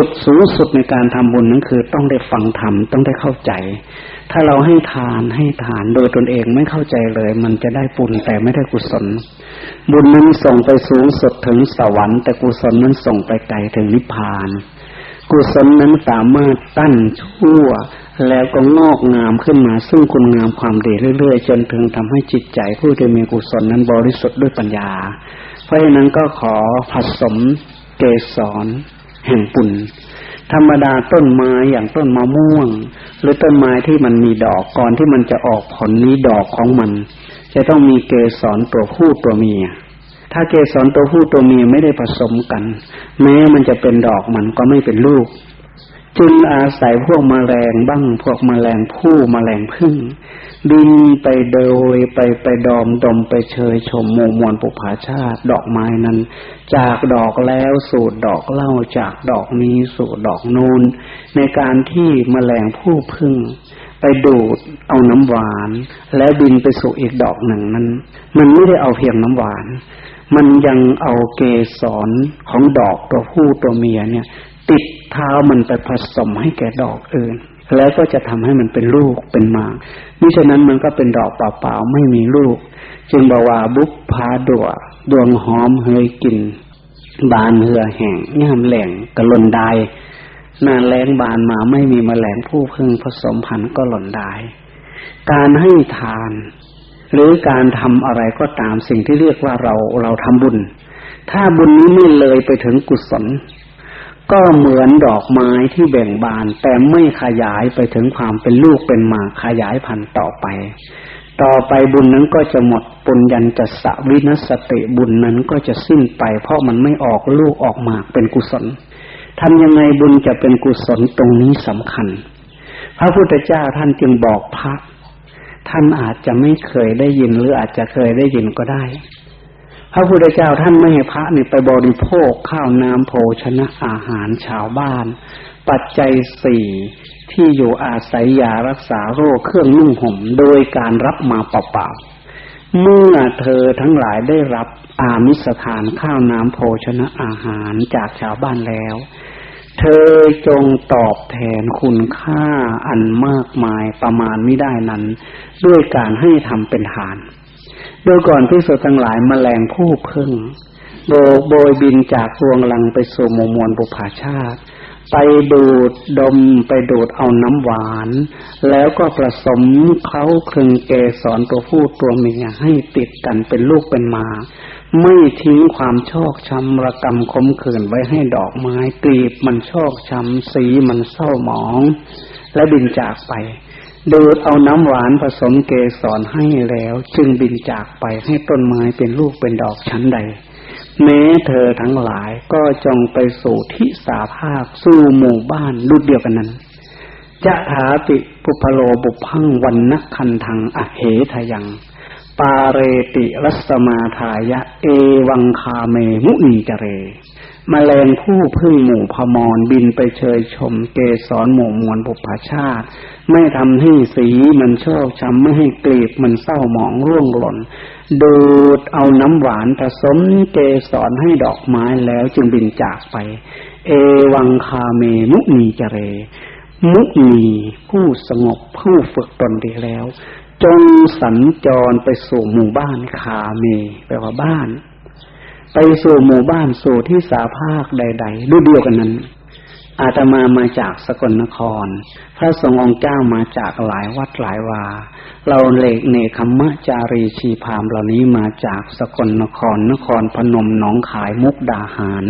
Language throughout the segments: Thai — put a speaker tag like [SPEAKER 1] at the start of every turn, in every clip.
[SPEAKER 1] จุดสูงสุดในการทำบุญนั้นคือ ต้องได้ฟังธรรมต้องได้เข้าใจ ถ้าเราให้ทานให้ทานโดยตนเองไม่เข้าใจเลย มันจะได้บุญแต่ไม่ได้กุศล บุญนั้นส่งไปสูงสุดถึงสวรรค์ แต่กุศลนั้นส่งไปไกลถึงนิพพาน กุศลนั้นสามารถตั้นชั่วแล้วก็งอกงามขึ้นมาซึ่งคุณงามความดีเรื่อยๆ จนถึงทำให้จิตใจผู้ที่มีกุศลนั้นบริสุทธิ์ด้วยปัญญา เพราะฉะนั้นก็ขอผสมเกสร แห่งปุญธรรมดาต้นไม้อย่างต้นมะม่วง หรือต้นไม้ที่มันมีดอกก่อนที่มันจะออกผลนี้ดอกของมัน จะต้องมีเกสรตัวผู้ตัวเมีย ถ้าเกสรตัวผู้ตัวเมียไม่ได้ผสมกัน แม้มันจะเป็นดอกมันก็ไม่เป็นลูกจึงอาศัยพวกมแมลงบ้างพวกมแมลงผู้มแมลงพึ่ง บินไปโดยไปไปดอมดมไปเชยชมมมวลปุผาชาติ ดอกไม้นั้น จากดอกแล้วสู่ดอกเล่าจากดอกนี้สู่ดอกนูนในการที่มแมลงผู้พึ่ง ไปดูดเอาน้ำหวาน แล้วบินไปสู่อีกดอกหนึ่งนั้น มันไม่ได้เอาเพียงน้ำหวาน มันยังเอาเกสรของดอกตัวผู้ตัวเมียเนี่ย ติดเท้ามันไปผสมให้แก่ดอกอื่น แล้วก็จะทำให้มันเป็นลูกเป็นมามิฉะนั้นมันก็เป็นดอกเปล่าๆไม่มีลูก จึงบอกว่าบุพพาดัวดวงหอมเฮยกลิ่นบานเหือแห่งย่ามแหล่งกระลนได้นาแรงบานมาไม่มีมแมลงผู้พึ่งผสมพันธุ์ก็หล่นได้การให้ทาน หรือการทำอะไรก็ตามสิ่งที่เรียกว่าเราเราทำบุญ ถ้าบุญนี้ไม่เลยไปถึงกุศล ก็เหมือนดอกไม้ที่แบ่งบาน แต่ไม่ขยายไปถึงความเป็นลูกเป็นหมากขยายพันธุ์ต่อไป ต่อไปบุญนั้นก็จะหมดปุญญันจะสะวินัสติบุญนั้นก็จะสิ้นไป เพราะมันไม่ออกลูกออกหมากเป็นกุศลทำยังไงบุญจะเป็นกุศลตรงนี้สำคัญ พระพุทธเจ้าท่านจึงบอกพระ ท่านอาจจะไม่เคยได้ยินหรืออาจจะเคยได้ยินก็ได้ ระพุทธเจ้าท่านไม่ให้พระนี่ไปบริโภคข้าวน้ำโภชนะอาหารชาวบ้าน ปัจจัยสี่ที่อยู่อาศัยยารักษาโรคเครื่องนุ่งห่มโดยการรับมาเปล่าๆเมื่อเธอทั้งหลายได้รับอามิสถานข้าวน้ำโภชนะอาหารจากชาวบ้านแล้ว เธอจงตอบแทนคุณค่าอันมากมายประมาณไม่ได้นั้น ด้วยการให้ทำเป็นทาน ดยก่อนที่สุดทั้งหลายมแมลงผู้พึ่ง โบกโบยบินจากรวงลังไปสู่มมวลบุพาชาติ ไปดูดดมไปดูดเอาน้ำหวาน แล้วก็ผสมเขาคลึงเกสรตัวผู้ตัวเมียให้ติดกันเป็นลูกเป็นมา ไม่ทิ้งความชอกช้ำระกรรมขมขื่นไว้ให้ดอกไม้กลีบมันชอกช้ำสีมันเศร้าหมอง และบินจากไป ดูดเอาน้ำหวานผสมเกสรให้แล้ว จึงบินจากไปให้ต้นไม้เป็นลูกเป็นดอกชั้นใด แม้เธอทั้งหลายก็จงไปสู่ทิสาภาคสู่หมู่บ้านรุ่เดียวกันนั้นจะถาติปุพโลบุพังวันนักคันทังอเหทยัง ปาเรติรัสมาทายะ เอวังคาเมมุนีจเรมแมลงผู้พึ่งหมู่พมรบินไปเชยชมเกสรหมู่มวลบุพชาติ ไม่ทำให้สีมันชอช้ำไม่ให้กลีบมันเศร้าหมองร่วงหล่น ดูดเอาน้ำหวานผสมเกสรให้ดอกไม้แล้วจึงบินจากไป เอวังคาเมมุนีจเร มุนีผู้สงบผู้ฝึกตนดีแล้ว จงสัญจรไปสู่หมู่บ้านคาเมแปลว่าบ้าน ไปสู่หมู่บ้านสู่ที่สาภาคใดๆด้วยเดียวกันนั้น อาตมามาจากสกลนคร พระสงฆ์องค์เจ้ามาจากหลายวัดหลายวา เราเลกเนคัมมะจารีชีพามเหล่านี้มาจากสกลนครนครพนมหนองขายมุกดาหาร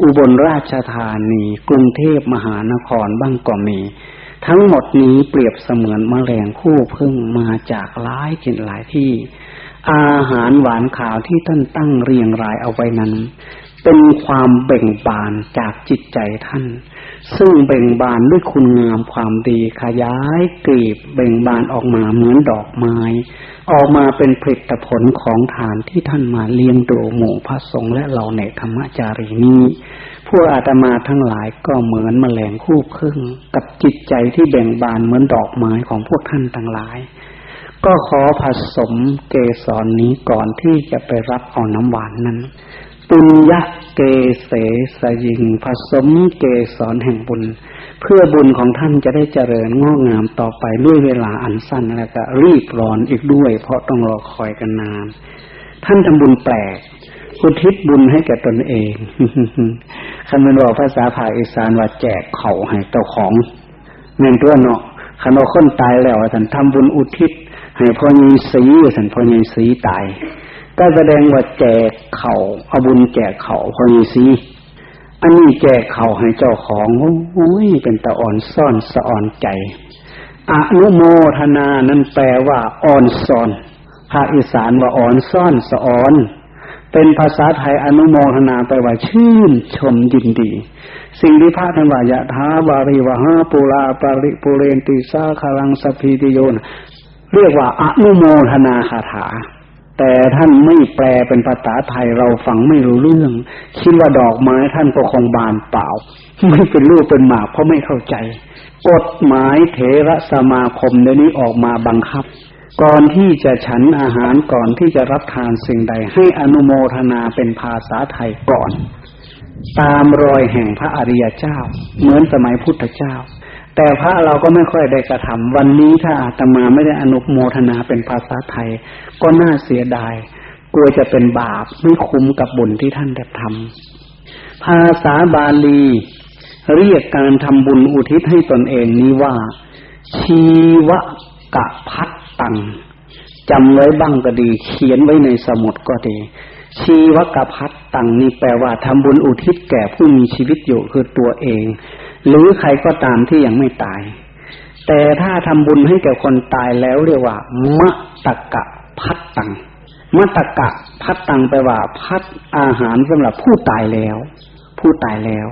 [SPEAKER 1] อุบลราชธานี กรุงเทพมหานครบ้างก็มี ทั้งหมดนี้เปรียบเสมือนมแมลงคู่พึ่งมาจากหลายถิ่นหลายที่ อาหารหวานขาวที่ท่านตั้งเรียงรายเอาไว้นั้น เป็นความเบ่งบานจากจิตใจท่าน ซึ่งเบ่งบานด้วยคุณงามความดีขยายกลีบเบ่งบานออกมาเหมือนดอกไม้ ออกมาเป็นผลิตผลของฐานที่ท่านมาเลี้ยงดูหมู่พระสงฆ์และเราในธรรมจารีนี้ พวกอาตมาทั้งหลายก็เหมือนมแมลงคู่พึ่งกับจิตใจที่เบ่งบานเหมือนดอกไม้ของพวกท่านทั้งหลาย ก็ขอผสมเกสรนนี้ก่อนที่จะไปรับเอาน้ำหวานนั้นไปปุญญเกเสสยิง ผสมเกสรแห่งบุญ เพื่อบุญของท่านจะได้เจริญงอกงามต่อไปด้วยเวลาอันสั้นแล้วก็รีบร้อนอีกด้วย เพราะต้องรอคอยกันนาน ท่านทำบุญแปลกอุทิศบุญให้แก่ตนเอง คำเป็นบอกภาษาภาคอีสานว่าแจกเขาให้เจ้าของเงินตัวเนาะขณะคนตายแล้วท่านทำบุญอุทิศ ให้พ่อยีสีท่านพ่อยีสีตาย ก็แสดงว่าแจกเขาเอาบุญแจกเขาพอนีสีอันนี้แจกเขาให้เจ้าของโอ้ยเป็นตะอ่อนซ่อนสะอ่อนใจอนุโมทนานั้นแปลว่าอ่อนซ่อนภาคอีสานว่าอ่อนซ่อนสะอ่อน เป็นภาษาไทยอนุโมทนาแปลว่าชื่นชมยินดี สิ่งที่พระท่านว่ายะท้าบาริวะฮาปุราปริปุเรนติสาคารังสพีติโยนเรียกว่าอนุโมทนาคาถา แต่ท่านไม่แปลเป็นภาษาไทยเราฟังไม่รู้เรื่อง คิดว่าดอกไม้ท่านก็คงบานเปล่า ไม่เป็นรูปเป็นหมากเพราะไม่เข้าใจ กฎหมายเถระสมาคมเดี๋ยวนี้ออกมาบังคับ ก่อนที่จะฉันอาหารก่อนที่จะรับทานสิ่งใด ให้อนุโมทนาเป็นภาษาไทยก่อน ตามรอยแห่งพระอริยเจ้า เหมือนสมัยพุทธเจ้า แต่พระเราก็ไม่ค่อยได้กระทำวันนี้ถ้าอาตมาไม่ได้อนุโมทนาเป็นภาษาไทย ก็น่าเสียดาย กลัวจะเป็นบาปไม่คุ้มกับบุญที่ท่านได้ทำภาษาบาลี เรียกการทำบุญอุทิศให้ตนเองนี้ว่า ชีวกะพัตังจำไว้บ้างก็ดี เขียนไว้ในสมุดก็ดี ชีวกะพัตตังนี่แปลว่าทำบุญอุทิศแก่ผู้มีชีวิตอยู่คือตัวเอง หรือใครก็ตามที่ยังไม่ตาย แต่ถ้าทำบุญให้แก่คนตายแล้วเรียกว่ามะตะกะพัดตังมะตะกะพัดตังแปลว่า พัดอาหารสำหรับผู้ตายแล้ว ผู้ตายแล้ว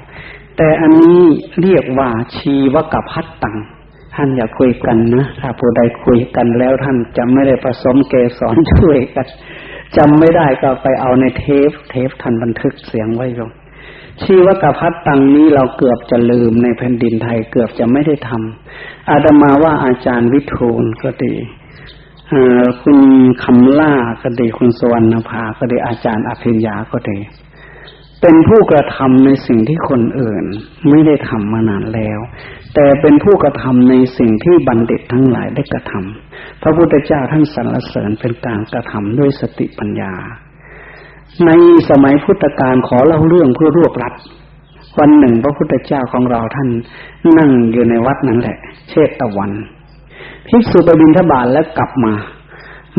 [SPEAKER 1] แต่อันนี้เรียกว่าชีวกะพัดตัง ท่านอย่าคุยกันนะ ถ้าผู้ใดคุยกันแล้วท่านจะไม่ได้ผสมเกสรช่วยกันจำไม่ได้ก็ไปเอาในเทป เทปท่านบันทึกเสียงไว้ลงชีวกพัฒตังนี้เราเกือบจะลืมในแผ่นดินไทยเกือบจะไม่ได้ทำอาตมาว่าอาจารย์วิทูลก็ดีคุณคำล่าก็ดีคุณสวรรณภาก็ดีอาจารย์อภิญญาก็ดีเป็นผู้กระทำในสิ่งที่คนอื่น ไม่ได้ทำมานานแล้ว แต่เป็นผู้กระทำในสิ่งที่บัณฑิตทั้งหลายได้กระทำพระพุทธเจ้าท่านสรรเสริญเป็นการกระทำด้วยสติปัญญา ในสมัยพุทธกาลขอเล่าเรื่องเพื่อรวบรัดวันหนึ่งพระพุทธเจ้าของเราท่านนั่งอยู่ในวัดนั่นแหละ เชตตะวันภิกษุไปบินทบาทแล้วกลับมา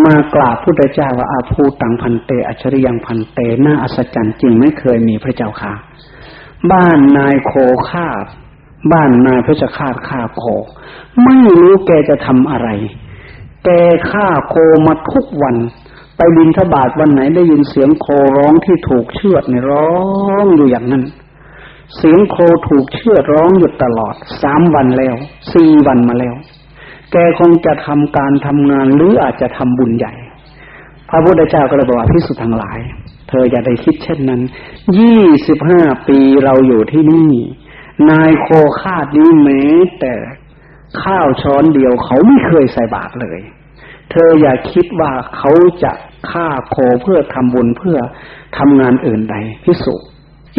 [SPEAKER 1] มากราบพุทธเจ้าว่าอาภูตังพันเต อัจฉริยังพันเตน่าอัศจรรย์จริงไม่เคยมีพระเจ้าค่ะ บ้านนายโคคาบ บ้านนายพระเจ้าคาดฆ่าโคไม่รู้แกจะทำอะไร แกฆ่าโคมาทุกวัน ไปบินทบาทวันไหนได้ยินเสียงโคร้องที่ถูกเชือดในร้องอยู่อย่างนั้น เสียงโคถูกเชือดร้องอยู่ตลอดสามวันแล้วสี่วันมาแล้ว แกคงจะทำการทำงานหรืออาจจะทำบุญใหญ่ พระพุทธเจ้าก็เลยบอกว่าพิสุทั้งหลาย เธออย่าได้คิดเช่นนั้นยี่สิบห้าปีเราอยู่ที่นี่ นายโคคาดนี้แม้แต่ข้าวช้อนเดียวเขาไม่เคยใส่บาตรเลย เธออย่าคิดว่าเขาจะฆ่าโคเพื่อทำบุญเพื่อทำงานอื่นใดพิสุ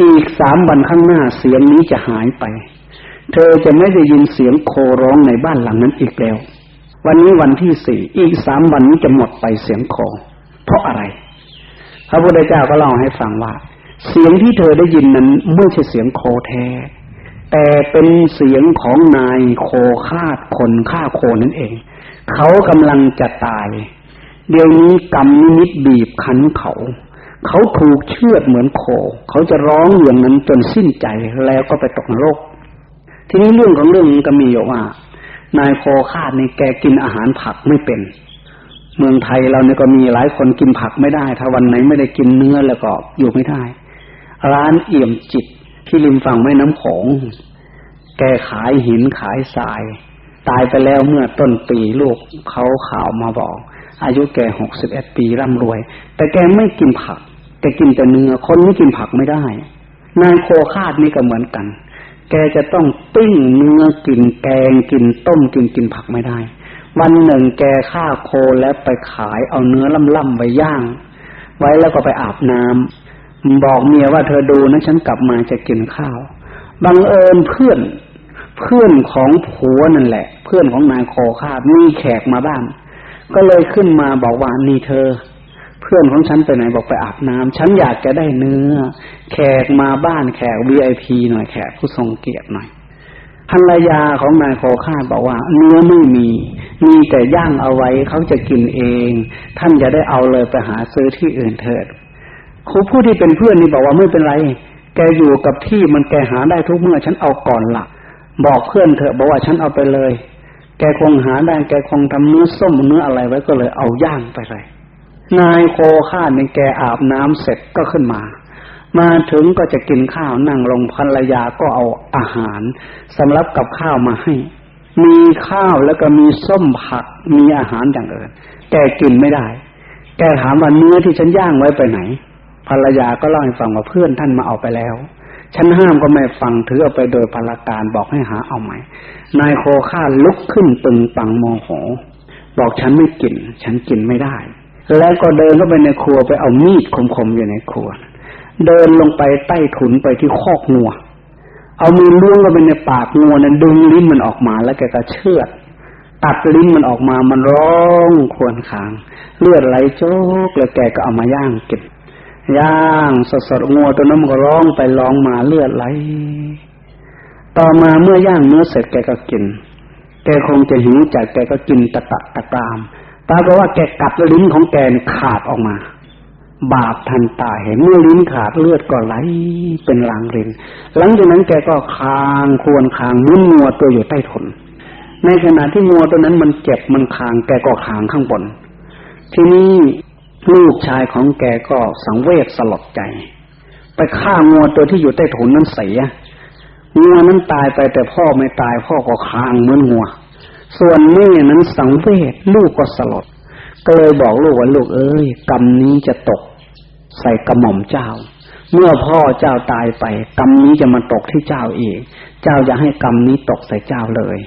[SPEAKER 1] อีกสามวันข้างหน้าเสียงนี้จะหายไป เธอจะไม่ได้ยินเสียงโคร้องในบ้านหลังนั้นอีกแล้ว วันนี้วันที่สี่อีกสามวันนี้จะหมดไปเสียงโคเพราะอะไร พระพุทธเจ้าก็เล่าให้ฟังว่า เสียงที่เธอได้ยินนั้นไม่ใช่เสียงโคแท้ แต่เป็นเสียงของนายโคฆ่าคนฆ่าโคนั่นเอง เขากำลังจะตาย เดี๋ยวนี้กรรมนิมิตบีบคั้นเขา เขาถูกเชือดเหมือนโค เขาจะร้องอย่างนั้นจนสิ้นใจแล้วก็ไปตกนรก ทีนี้เรื่องของเรื่องก็มีอยู่ว่า นายโคคาดนี่แกกินอาหารผักไม่เป็น เมืองไทยเราเนี่ยก็มีหลายคนกินผักไม่ได้ ถ้าวันไหนไม่ได้กินเนื้อแล้วก็อยู่ไม่ได้ ร้านเอี่ยมจิต ที่ริมฝั่งแม่น้ำโขง แกขายหินขายทราย ตายไปแล้วเมื่อต้นปีลูกเขาข่าวมาบอก อายุแกหกสิบเอ็ดปีร่ำรวย แต่แกไม่กินผัก แกกินแต่เนื้อคนไม่กินผักไม่ได้ นายโคคาดนี่ก็เหมือนกัน แกจะต้องปิ้งเนื้อกินแกงกินต้มกินกินผักไม่ได้ วันหนึ่งแกฆ่าโคแล้วไปขายเอาเนื้อล่ำๆไปย่าง ไว้แล้วก็ไปอาบน้ำ บอกเมียว่าเธอดูนะฉันกลับมาจะกินข้าวบังเอิญเพื่อน เพื่อนของผัวนั่นแหละ เพื่อนของนายโคคาดมีแขกมาบ้าน ก็เลยขึ้นมาบอกว่านี่เธอ เพื่อนของฉันไปไหนบอกไปอาบน้ำฉันอยากจะได้เนื้อ แขกมาบ้านแขกวีไอพีหน่อยแขกผู้ทรงเกียรติหน่อยภรรยาของนายโคคาดบอกว่า เนื้อไม่มี มีแต่ย่างเอาไว้เขาจะกินเอง ท่านจะได้เอาเลยไปหาซื้อที่อื่นเถิด ครูผู้ที่เป็นเพื่อนนี่บอกว่าไม่เป็นไร แกอยู่กับที่มันแกหาได้ทุกเมื่อ ฉันเอาก่อนละบอกเพื่อนเถอะบอกว่าฉันเอาไปเลย แกคงหาได้ แกคงทำเนื้อส้มเนื้ออะไรไว้ก็เลยเอาย่างไปเลย นายโคข้าในแกอาบน้ำเสร็จก็ขึ้นมา มาถึงก็จะกินข้าวนั่งลงภรรยาก็เอาอาหารสำหรับกับข้าวมาให้ มีข้าวแล้วก็มีส้มผักมีอาหารอย่างอื่นแกกินไม่ได้ แกถามว่าเนื้อที่ฉันย่างไว้ไปไหน ภรรยาก็เล่าให้ฟังว่าเพื่อนท่านมาเอาไปแล้ว ฉันห้ามก็ไม่ฟังถือเอาไปโดยพลาการบอกให้หาเอาใหม่ นายโคข้าลุกขึ้นตึงปังโมโห บอกฉันไม่กิน ฉันกินไม่ได้ แล้วก็เดินเข้าไปในครัวไปเอามีดคมๆอยู่ในครัว เดินลงไปใต้ถุนไปที่คอกงัว เอามือล้วงเข้าไปในปากงัวนั้นดึงลิ้นมันออกมาแล้วแกก็เชือดตัดลิ้นมันออกมามันร้องควญคาง เลือดไหลโจกแล้วแกก็เอามาย่างกิน ย่างสดสดงัวตัวนั้นมันก็ร้องไปร้องมาเลือดไหล ต่อมาเมื่อย่างเนื้อเสร็จแกก็กิน แกคงจะหิวจัดแกก็กินตะตะตะตามตาก็ว่าแกกัดลิ้นของแกขาดออกมา บาปทันตาเห็นเมื่อลิ้นขาดเลือดก็ไหลเป็นลังรินหลังจากนั้นแกก็คางควรคางมุนงัวตัวอยู่ใต้ทนในขณะที่งัวตัวนั้นมันเจ็บมันคางแกก็คางข้างบน ทีนี้ ลูกชายของแกก็สังเวชสลดใจ ไปฆ่างัวตัวที่อยู่ใต้ถุนนั้นเสียงัวนั้นตายไปแต่พ่อไม่ตายพ่อก็คางเหมือนงัว ส่วนแม่นั้นสังเวชลูกก็สลด ก็เลยบอกลูกว่าลูกเอ้ยกรรมนี้จะตก ใส่กระหม่อมเจ้า เมื่อพ่อเจ้าตายไป กรรมนี้จะมาตกที่เจ้าเองเจ้าอย่าให้กรรมนี้ตกใส่เจ้าเลย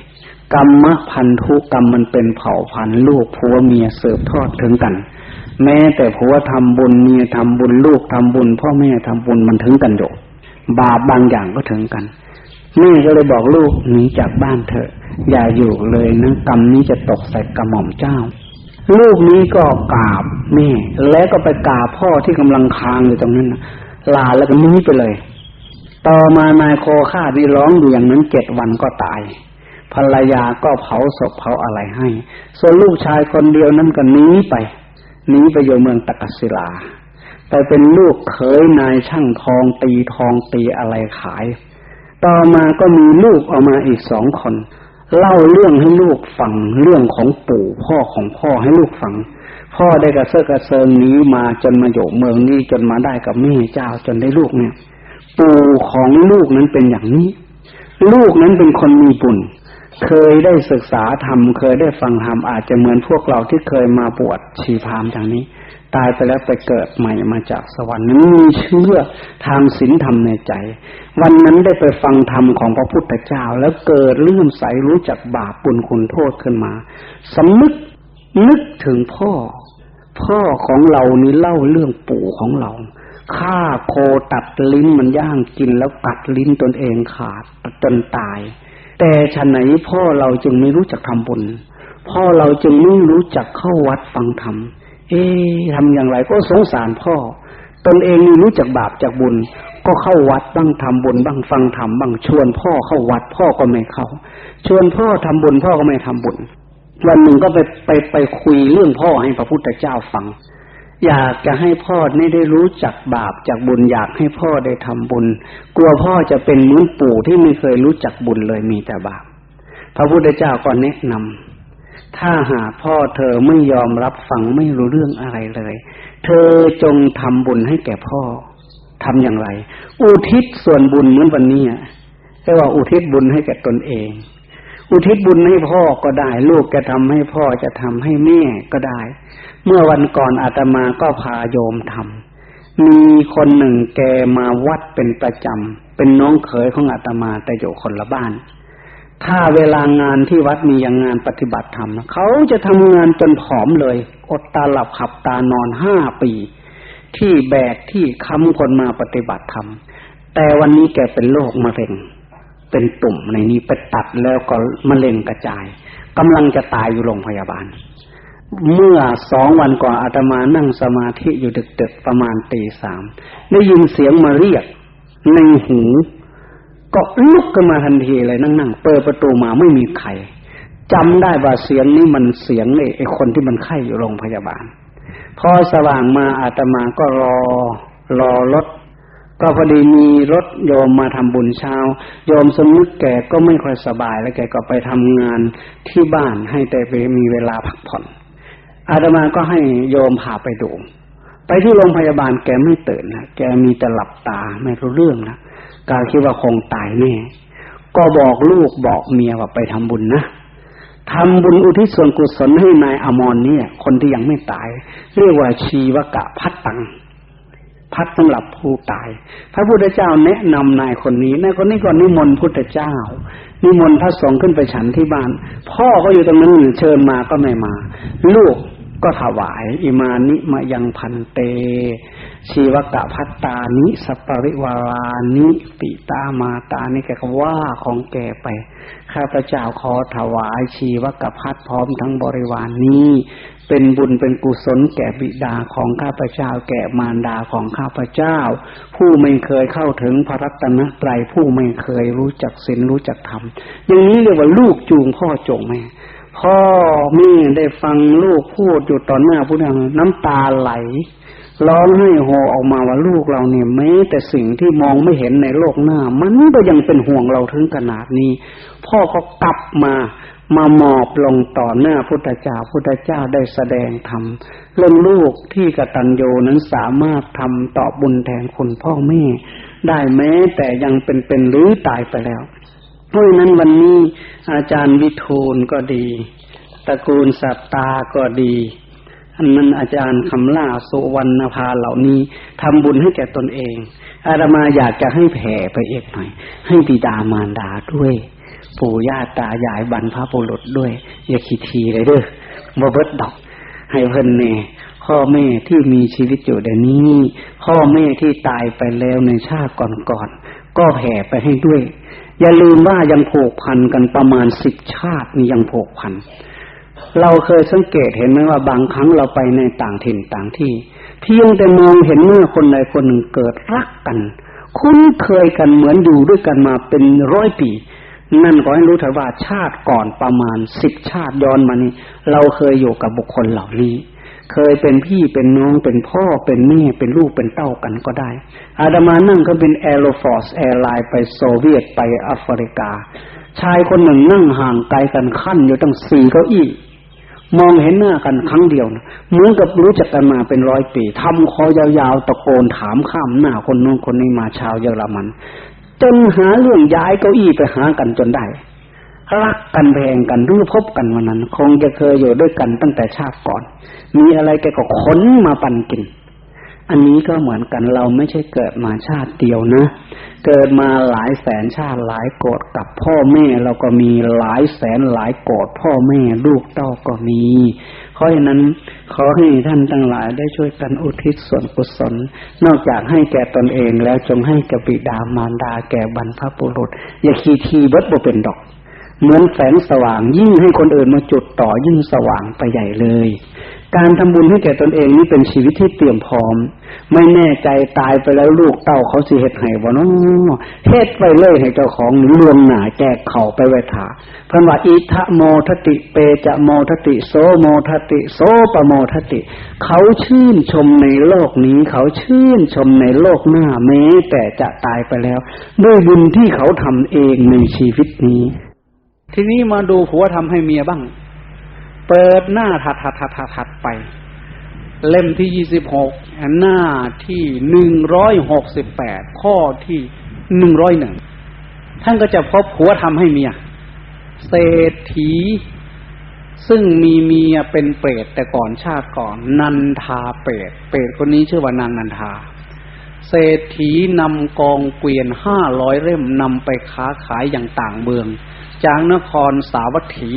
[SPEAKER 1] กรรมพันธุกรรมมันเป็นเผ่าพันธุ์ลูกผัวเมียเสืบทอดถึงกัน แม้แต่ผัวทำบุญเมียทำบุญลูกทำบุญ พ่อแม่ทำบุญมันถึงกันอยู่บาปบางอย่างก็ถึงกันแม่ก็เลยบอกลูกหนีจากบ้านเถอะ อย่าอยู่เลยนะกรรมนี้จะตกใส่กระหม่อมเจ้า ลูกนี้ก็กราบแม่แล้วก็ไปกราบพ่อที่กำลังคางอยู่ตรงนั้นลาแล้วก็นี้ไปเลย ต่อมานายโคข้านี่ร้องอยู่อย่างนั้นเจ็ดวันก็ตายภรรยาก็เผาศพเผาอะไรให้ ส่วนลูกชายคนเดียวนั้นก็หนีไป หนีไปอยู่เมืองตะกัศิลา ไปเป็นลูกเขยนายช่างทองตีทองตีอะไรขาย ต่อมาก็มีลูกออกมาอีกสองคน เล่าเรื่องให้ลูกฟังเรื่องของปู่พ่อของพ่อให้ลูกฟัง พ่อได้กระเซาะกระเซิงนี้มาจนมาอยู่เมืองนี้จนมาได้กับแม่เจ้าจนได้ลูกเนี่ย ปู่ของลูกนั้นเป็นอย่างนี้ ลูกนั้นเป็นคนมีบุญ เคยได้ศึกษาธรรมเคยได้ฟังธรรมอาจจะเหมือนพวกเราที่เคยมาบวชชีพามอย่างนี้ ตายไปแล้วไปเกิดใหม่มาจากสวรรค์นั้นมีเชื่อทางศีลธรรมในใจ วันนั้นได้ไปฟังธรรมของพระพุทธเจ้า แล้วเกิดลื่มใสรู้จักบาปปุญคุณโทษขึ้นมาสำนึกนึกถึงพ่อ พ่อของเรานี้เล่าเรื่องปู่ของเราฆ่าโคตัดลิ้นมันย่างกินแล้วกัดลิ้นตนเองขาดจนตาย แต่ฉันไหนพ่อเราจึงไม่รู้จักทำบุญ พ่อเราจึงไม่รู้จักเข้าวัดฟังธรรม เอ๊ทำอย่างไรก็สงสารพ่อ ตนเองไม่รู้จักบาปจากบุญ ก็เข้าวัดบ้างทำบุญบ้างฟังธรรมบ้างชวนพ่อเข้าวัดพ่อก็ไม่เข้า ชวนพ่อทำบุญพ่อก็ไม่ทำบุญ วันหนึ่งก็ไปไปไปคุยเรื่องพ่อให้พระพุทธเจ้าฟัง อยากจะให้พ่อไม่ได้รู้จักบาปจากบุญอยากให้พ่อได้ทำบุญ กลัวพ่อจะเป็นมือนปู่ที่ไม่เคยรู้จักบุญเลยมีแต่บาป พระพุทธเจ้าก็แนะนำถ้าหากพ่อเธอไม่ยอมรับฟังไม่รู้เรื่องอะไรเลย เธอจงทำบุญให้แก่พ่อทำอย่างไร อุทิศส่วนบุญเหมือนวันนี้เรียกว่าอุทิศบุญให้แก่ตนเอง อุทิศบุญให้พ่อก็ได้ ลูกจะทำให้พ่อจะทำให้แม่ก็ได้ เมื่อวันก่อนอาตมาก็พาโยมทำมีคนหนึ่งแกมาวัดเป็นประจำเป็นน้องเขยของอาตมาแต่อยู่คนละบ้าน ถ้าเวลางานที่วัดมีอย่างงานปฏิบัติธรรมเขาจะทำงานจนผอมเลย อดตาหลับขับตานอนห้าปี ที่แบกที่ค้ำคนมาปฏิบัติธรรมแต่วันนี้แกเป็นโรคมะเร็ง เป็นตุ่มในนี้ไปตัดแล้วก็มะเร็งกระจายกำลังจะตายอยู่โรงพยาบาล เมื่อสองวันก่อนอาตมานั่งสมาธิอยู่ดึกๆประมาณตีสามได้ยินเสียงมาเรียกในหูก็ลุกขึ้นมาทันทีเลยนั่งๆเปิดประตูมาไม่มีใครจำได้ว่าเสียงนี้มันเสียงไอ้คนที่มันไข้อยู่โรงพยาบาล พอสว่างมาอาตมาก็รอรอรถ ก็พอดีมีรถโยมมาทำบุญเช้า โยมสมุกแกก็ไม่ค่อยสบายแล้วแกก็ไปทำงานที่บ้านให้แต่ไปมีเวลาพักผ่อน อาตมาก็ให้โยมพาไปดู ไปที่โรงพยาบาลแกไม่ตื่นนะแกมีแต่หลับตาไม่รู้เรื่องนะกาคิดว่าคงตายแน่ก็บอกลูกบอกเมียว่าไปทำบุญนะทำบุญอุทิศส่วนกุศลให้นายอมรเนี่ย คนที่ยังไม่ตาย เรียกว่าชีวกะพัดตัง พัดสำหรับผู้ตาย พระพุทธเจ้าแนะนำนายคนนี้นายคนนี้ก็นิมนต์พุทธเจ้า นิมนต์พระสงฆ์ขึ้นไปฉันที่บ้าน พ่อก็อยู่ตรงนั้นเชิญมาก็ไม่มา ลูก ก็ถวาย อิมานิมายังพันเต ชีวกะพัตตานิสปริวารานิปิตามาตานี่แกก็ว่าของแกไป ข้าพเจ้าขอถวาย ชีวกะพัดพร้อมทั้งบริวารนนี้เป็นบุญเป็นกุศลแก่บิดาของข้าพเจ้า แก่มารดาของข้าพเจ้า ผู้ไม่เคยเข้าถึงพระรัตนตรัยผู้ไม่เคยรู้จักศีลรู้จักธรรมอย่างนี้เรียกว่าลูกจูงพ่อจงแม่ พ่อแม่ได้ฟังลูกพูดอยู่ตอนหน้าผู้นั้นน้ำตาไหลร้องให้โฮออกมาว่าลูกเราเนี่ยแม้แต่สิ่งที่มองไม่เห็นในโลกหน้า มันก็ยังเป็นห่วงเราถึงขนาดนี้ พ่อก็กลับมามามอบลงต่อหน้าพุทธเจ้าพุทธเจ้าได้แสดงธรรมเรื่องลูกที่กตัญญูนั้นสามารถทำตอบบุญแทนคุณพ่อแม่ ได้แม้แต่ยังเป็นเป็นหรือตายไปแล้ว เพราะนั้นวันนี้อาจารย์วิทูลก็ดีตระกูลสัตตาก็ดีอันนั้นอาจารย์คำล่าสุวรรณภาเหล่านี้ทำบุญให้แก่ตนเอง อาตมาอยากจะให้แผ่ไปเอกหน่อย ให้บิดามารดาด้วย ปู่ย่าตายายบรรพบุรุษด้วย อย่าคิดทีเลยเด้อบ่เบิดดอก ให้เพิ่นเน่พ่อแม่ที่มีชีวิตอยู่เดี๋ยวนี้ พ่อแม่ที่ตายไปแล้วในชาติก่อนๆก็แผ่ไปให้ด้วย อย่าลืมว่ายังผูกพันกันประมาณสิบชาตินี่ยังผูกพัน เราเคยสังเกตเห็นไหมว่าบางครั้งเราไปในต่างถิ่นต่างที่ เพียงแต่มองเห็นเมื่อคนใดคนหนึ่งเกิดรักกัน คุ้นเคยกันเหมือนอยู่ด้วยกันมาเป็นร้อยปีนั่นก็ให้รู้เถอะว่าชาติก่อนประมาณสิบชาติย้อนมานี้ เราเคยอยู่กับบุคคลเหล่านี้ เคยเป็นพี่เป็นน้องเป็นพ่อเป็นแม่เป็นลูกเป็นเต้ากันก็ได้ อาดามานั่งก็เป็นแอโรฟอร์สแอร์ไลน์ไปโซเวียตไปแอฟริกา ชายคนหนึ่งนั่งห่างไกลกันขั้นอยู่ตั้งสี่เก้าอี้มองเห็นหน้ากันครั้งเดียวนะเหมือนกับรู้จักกันมาเป็นร้อยปีทำคอยาวๆตะโกนถามข้ามหน้าคนนู้นคนนี้มาชาวเยอรมัน จนหาเรื่องย้ายเก้าอี้ไปหากันจนได้ รักกันแพงกันรู้พบกันวันนั้น คงจะเคยอยู่ด้วยกันตั้งแต่ชาติก่อน มีอะไรแกก็ขนมาปันกิน อันนี้ก็เหมือนกันเราไม่ใช่เกิดมาชาติเดียวนะ เกิดมาหลายแสนชาติหลายโกรธกับพ่อแม่เราก็มีหลายแสนหลายโกรธพ่อแม่ลูกเต้าก็มีเพราะฉะนั้นขอให้ท่านทั้งหลายได้ช่วยกันอุทิศส่วนกุศล นอกจากให้แก่ตนเองแล้วจงให้กับบิดามารดาแก่บรรพบุรุษ อย่าคีทีเบิดบ่เป็นดอก เหมือนแสงสว่าง ยิ่งให้คนอื่นมาจุดต่อยิ่งสว่างไปใหญ่เลย การทำบุญให้แก่ตนเองนี่เป็นชีวิตที่เตรียมพร้อม ไม่แน่ใจตายไปแล้วลูกเต้าเขาสิเฮ็ดให้บ่เนาะเฮ็ดไปเลยให้เจ้าของลวงหนาแจกเข่าไปไว้ถาพิ่นว่าอิทะโมทติเปจะโมทติ โสโมทติ โสปโมทติ เขาชื่นชมในโลกนี้ เขาชื่นชมในโลกหน้าแม้แต่จะตายไปแล้ว ด้วยบุญที่เขาทำเองในชีวิตนี้ ทีนี้มาดูผัวทำให้เมียบ้าง เปิดหน้าถัดถัดถัดถัดถัดไป เล่มที่ยี่สิบหกหน้าที่หนึ่งร้อยหกสิบแปดข้อที่หนึ่งร้อยหนึ่งท่านก็จะพบผัวทำให้เมียเศรษฐีซึ่งมีเมียเป็นเปรตแต่ก่อนชาติก่อน นันทาเปรตเปรตคนนี้ชื่อว่านางนันทา เศรษฐีนำกองเกวียนห้าร้อยเล่มนำไปค้าขายอย่างต่างเมือง จากนครสาวัตถี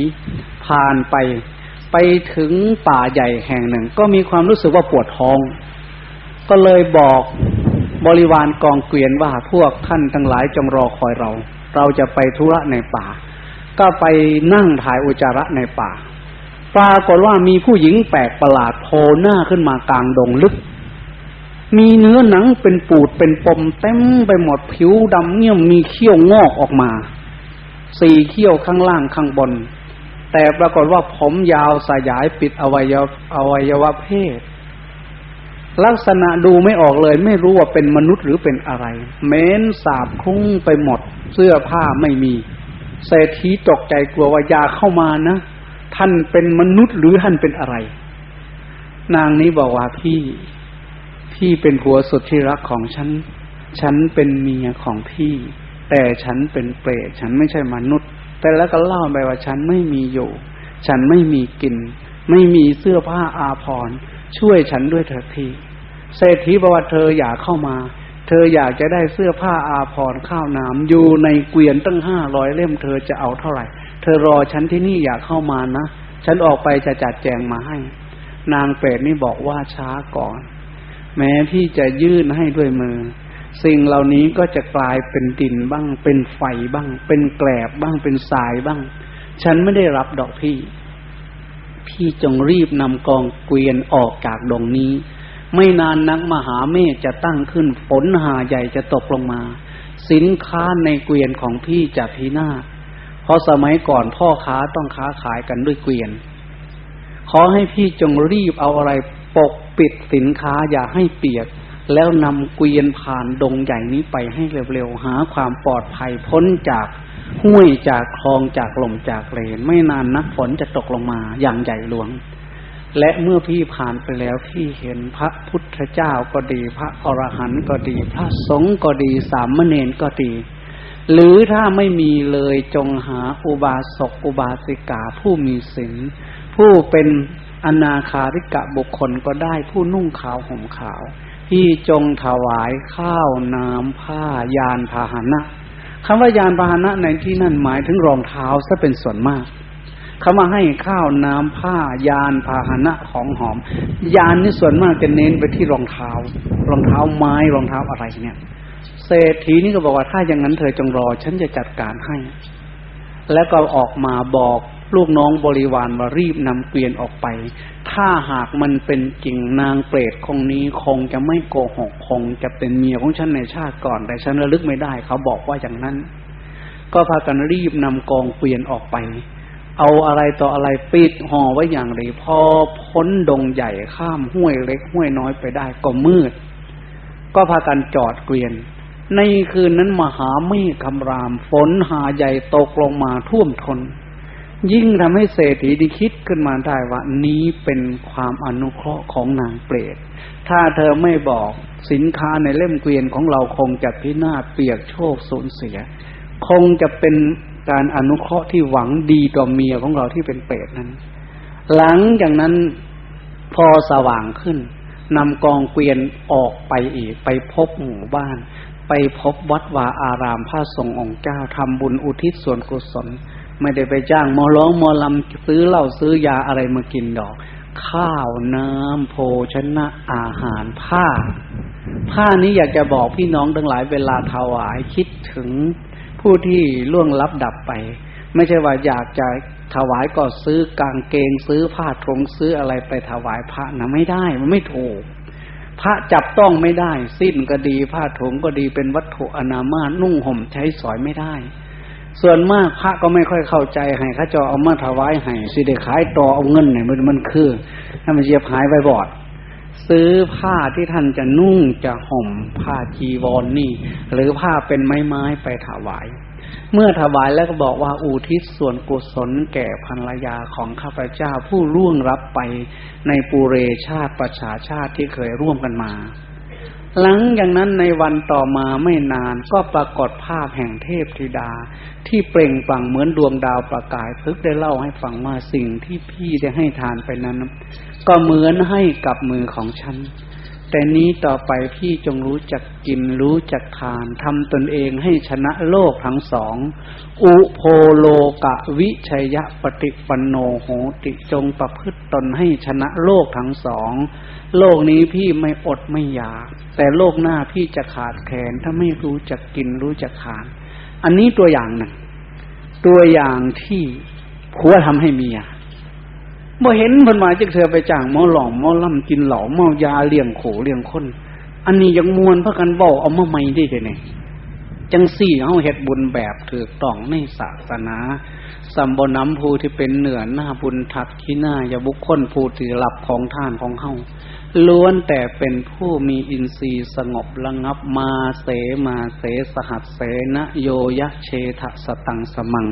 [SPEAKER 1] ผ่านไป ไปถึงป่าใหญ่แห่งหนึ่ง ก็มีความรู้สึกว่าปวดท้อง ก็เลยบอกบริวารกองเกวียนว่าพวกท่านทั้งหลายจงรอคอยเรา เราจะไปธุระในป่า ก็ไปนั่งถ่ายอุจจาระในป่า ปรากฏว่ามีผู้หญิงแปลกประหลาดโผล่หน้าขึ้นมากลางดงลึก มีเนื้อหนังเป็นปูดเป็นปมเต็มไปหมดผิวดำเงี่ยมมีเขี้ยวงอกออกมา สี่เขี้ยวข้างล่างข้างบน แต่ปรากฏว่าผมยาวสายายปิดอวัยวอวัยวะเพศ ลักษณะดูไม่ออกเลย ไม่รู้ว่าเป็นมนุษย์หรือเป็นอะไร เม้นสาบคุ้งไปหมด เสื้อผ้าไม่มีเศรษฐีตกใจกลัวว่าอยาเข้ามานะ ท่านเป็นมนุษย์หรือท่านเป็นอะไร นางนี้บอกว่าพี่พี่เป็นผัวสุดที่รักของฉัน ฉันเป็นเมียของพี่ แต่ฉันเป็นเปรตฉันไม่ใช่มนุษย์ แต่แล้วก็เล่าไปว่าฉันไม่มีอยู่ ฉันไม่มีกิน ไม่มีเสื้อผ้าอาภรณ์ช่วยฉันด้วยเถิดทีเศรษฐีบอกว่าเธออยากเข้ามา เธออยากจะได้เสื้อผ้าอาภรณ์ข้าวน้ำอยู่ในเกวียนตั้งห้าร้อยเล่มเธอจะเอาเท่าไหร่ เธอรอฉันที่นี่อยากเข้ามานะ ฉันออกไปจะจัดแจงมาให้ นางเปรตนี่บอกว่าช้าก่อน แม้พี่จะยื่นให้ด้วยมือ สิ่งเหล่านี้ก็จะกลายเป็นดินบ้าง เป็นไฟบ้าง เป็นแกลบบ้างเป็นทรายบ้าง ฉันไม่ได้รับดอกพี่ พี่จงรีบนำกองเกวียนออกจากดงนี้ ไม่นานนักมหาเมฆจะตั้งขึ้นฝนหาใหญ่จะตกลงมา สินค้าในเกวียนของพี่จะพินาศเพราะสมัยก่อนพ่อค้าต้องค้าขายกันด้วยเกวียน ขอให้พี่จงรีบเอาอะไรปกปิดสินค้าอย่าให้เปียก แล้วนำเกวียนผ่านดงใหญ่นี้ไปให้เร็วๆ หาความปลอดภัยพ้นจากห้วยจากคลองจากลมจากเลนไม่นานนักฝนจะตกลงมาอย่างใหญ่หลวง และเมื่อพี่ผ่านไปแล้วพี่เห็นพระพุทธเจ้าก็ดี พระอรหันต์ก็ดี พระสงฆ์ก็ดีสามเณรก็ดี หรือถ้าไม่มีเลยจงหาอุบาสกอุบาสิกาผู้มีศีลผู้เป็นอนาคาริกะบุคคลก็ได้ผู้นุ่งขาวห่มขาว ที่จงถวายข้าวน้ำผ้ายานพาหนะคำว่ายานพาหนะในที่นั่นหมายถึงรองเท้าซะเป็นส่วนมากคำว่าให้ข้าวน้ำผ้ายานพาหนะของหอม ยานนี่ส่วนมากจะเน้นไปที่รองเท้า รองเท้าไม้รองเท้าอะไรเนี่ย เศรษฐีนี่ก็บอกว่าถ้าอย่างนั้นเธอจงรอ ฉันจะจัดการให้ แล้วก็ออกมาบอก ลูกน้องบริวารว่ารีบนำเกวียนออกไป ถ้าหากมันเป็นจริงนางเปรตคงนี้คงจะไม่โกหกคงจะเป็นเมียของฉันในชาติก่อน แต่ฉันระลึกไม่ได้ เขาบอกว่าอย่างนั้น ก็พากันรีบนำกองเกวียนออกไป เอาอะไรต่ออะไรปิดห่อไว้อย่างไรพอพ้นดงใหญ่ข้ามห้วยเล็กห้วยน้อยไปได้ก็มืด ก็พากันจอดเกวียนในคืนนั้นมหาเมฆคำราม ฝนหาใหญ่ตกลงมาท่วมทน ยิ่งทำให้เศรษฐีด้คิดขึ้นมาได้ว่า นี้เป็นความอนุเคราะห์ของนางเปรต ถ้าเธอไม่บอกสินค้าในเล่มเกวียนของเราคงจะพินาศเปียกโชคสูญเสีย คงจะเป็นการอนุเคราะห์ที่หวังดีต่อเมียของเราที่เป็นเปรตนั้น หลังจากนั้นพอสว่างขึ้นนำกองเกวียนออกไปอีก ไปพบหมู่บ้าน ไปพบวัดวาอารามพระสงฆ์องค์เจ้าทำบุญอุทิศส่วนกุศล ไม่ได้ไปจ้างมอร้องมอลำซื้อเหล้าซื้อยาอะไรมากินดอก ข้าวน้ำโภชนะอาหารผ้า ผ้านี้อยากจะบอกพี่น้องทั้งหลายเวลาถวายคิดถึงผู้ที่ล่วงลับดับไป ไม่ใช่ว่าอยากจะถวายก็ซื้อกางเกงซื้อผ้าทงซื้ออะไรไปถวายพระนะไม่ได้มันไม่ถูก พระจับต้องไม่ได้ สิ้นก็ดีผ้าถงก็ดีเป็นวัตถุอนามานุ่งห่มใช้สอยไม่ได้ ส่วนมากพระก็ไม่ค่อยเข้าใจให้ข้าจอเอามาถวายให้สิเดขายต่อเอาเงินเนี่ยมันมันคือถ้ามันเจียบหายไปบอด ซื้อผ้าที่ท่านจะนุ่งจะห่มผ้าจีวรนนี่ หรือผ้าเป็นไม้ไม้ไปถวาย เมื่อถวายแล้วก็บอกว่าอุทิศส่วนกุศลแก่ภรรยาของข้าพเจ้าผู้ร่วงรับไปในปุเรชาติประชาชาติที่เคยร่วมกันมา หลังอย่างนั้นในวันต่อมาไม่นานก็ปรากฏภาพแห่งเทพธิดา ที่เปล่งปลั่งเหมือนดวงดาวประกายพึกได้เล่าให้ฟังว่าสิ่งที่พี่ได้ให้ทานไปนั้น ก็เหมือนให้กับมือของฉัน แต่นี้ต่อไปพี่จงรู้จักกินรู้จักทานทำตนเองให้ชนะโลกทั้งสอง อุโพโลกะวิชยะปฏิปันโนโหติจงประพฤติตนให้ชนะโลกทั้งสอง โลกนี้พี่ไม่อดไม่อยาก แต่โลกหน้าพี่จะขาดแคลนถ้าไม่รู้จักกินรู้จักทาน อันนี้ตัวอย่างหนึ่งตัวอย่างที่ผัวทำให้เมียบ่อเห็นเพิ่นมาจักเธอไปจ้างหมอหล่อมหมอล่ำกินเหล่าเมายาเลี้ยงโขเลี้ยงคน อันนี้ยังมวนพระกันบ้าเอามาใหม่ได้เด้เนี่ยจังสี่เฮาเฮ็ดบุญแบบถูกต้องในศาสนาสัมบน้ำภูที่เป็นเหนือหน้าบุญทักขี้หน้าอย่าบุคคลผู้ถือหลับของท่านของเฮา ล้วนแต่เป็นผู้มีอินทรีย์สงบระงับมาเสมาเสสหัสเสนะโยยะเชทะสตังสมัง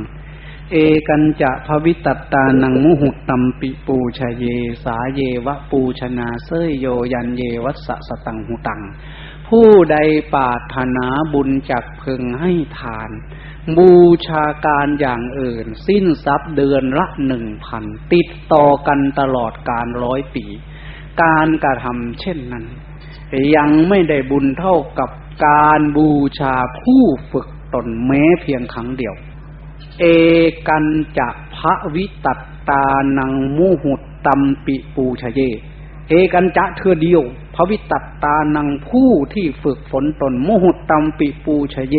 [SPEAKER 1] เอกันจะภวิตัตตานังมุหุตัมปิปูชเย สาเยวะปูชนาเสยโยยันเยวัสสตังหุตัง ผู้ใดปาถนาบุญจักพึงให้ทาน บูชาการอย่างอื่น สิ้นทรัพย์เดือนละหนึ่งพันติดต่อกันตลอดการร้อยปี การกระทำเช่นนั้น ยังไม่ได้บุญเท่ากับการบูชาผู้ฝึกตนแม้เพียงครั้งเดียว เอกันจะพระวิตัตตานังมูหุตตัมปิปูชเย เอกันจะเธอเดียว พระวิตัตตานังผู้ที่ฝึกฝนตนมูหุตตัมปิปูชเย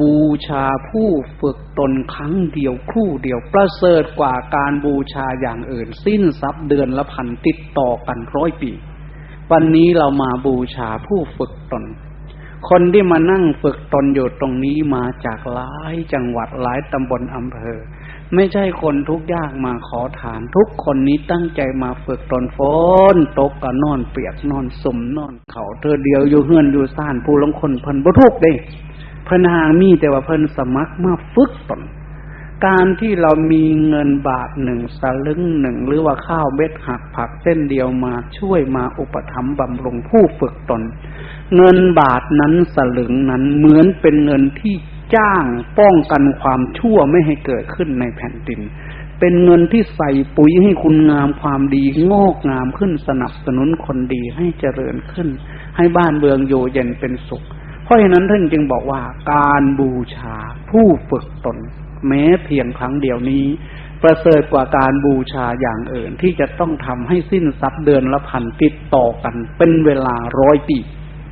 [SPEAKER 1] บูชาผู้ฝึกตนครั้งเดียวคู่เดียวประเสริฐกว่าการบูชาอย่างอื่น สิ้นทรัพย์เดือนละพันติดต่อกันร้อยปี วันนี้เรามาบูชาผู้ฝึกตน คนที่มานั่งฝึกตนอยู่ตรงนี้มาจากหลายจังหวัดหลายตำบลอำเภอ ไม่ใช่คนทุกยากมาขอทานทุกคนนี้ตั้งใจมาฝึกตนฝนตกก็นอนเปียกนอนสมนอนเขาเธอเดียวอยู่เฮือนอยู่ซ่านผู้ลงคนพิ่นบ่ทุกเด้ พิ่นหางมีแต่ว่าเพิ่นสมัครมาฝึกตนการที่เรามีเงินบาทหนึ่งสลึงหนึ่งหรือว่าข้าวเม็ดหักผักเส้นเดียวมาช่วยมาอุปถัมภ์บำรุงผู้ฝึกตน เงินบาทนั้นสลึงนั้นเหมือนเป็นเงินที่จ้างป้องกันความชั่วไม่ให้เกิดขึ้นในแผ่นดิน เป็นเงินที่ใส่ปุ๋ยให้คุณงามความดีงอกงามขึ้นสนับสนุนคนดีให้เจริญขึ้น ให้บ้านเมืองโยเย็นเป็นสุข ราะฉะนั้นท่านจึงบอกว่าการบูชาผู้ฝึกตน แม้เพียงครั้งเดียวนี้ ประเสริฐกว่าการบูชาอย่างอื่นที่จะต้องทำให้สิ้นทรัพย์เดือนละพันติดต่อกัน เป็นเวลาร้อยปี